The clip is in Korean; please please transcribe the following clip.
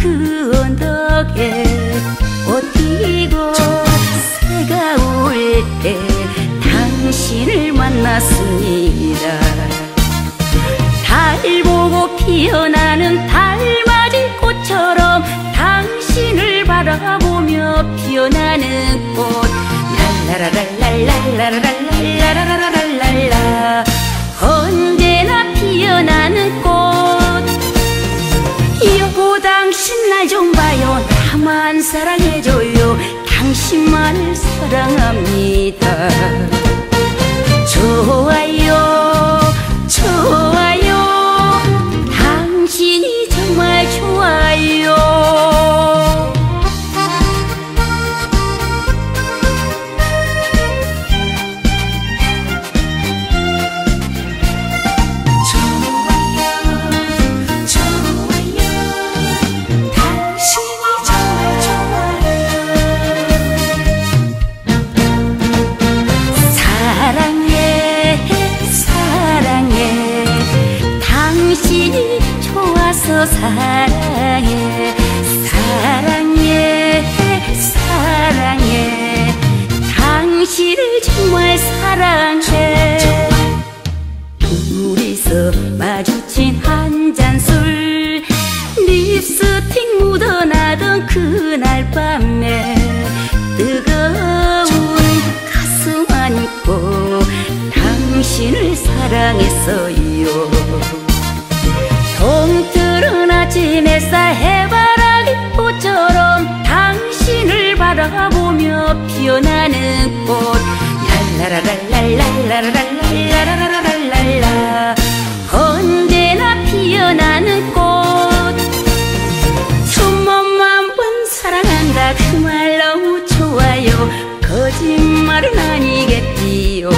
그 언덕에 꽃 피고 새가 울 때 당신을 만났습니다. 달 보고 피어나는 달맞이 꽃처럼 당신을 바라보며 피어나는 꽃. 랄라라랄랄랄라라랄랄라라랄라 날 좀 봐요. 나만 사랑해줘요. 당신만을 사랑합니다 정말 사랑해. 둘이서 마주친 한 잔 술. 립스틱 묻어나던 그날 밤에 뜨거운 가슴 안고 당신을 사랑했어요. 동트는 아침 햇살 랄랄랄랄랄라, 언제나 피어나는 꽃 수만만 번 사랑한다 그 말 너무 좋아요 거짓말은 아니겠지요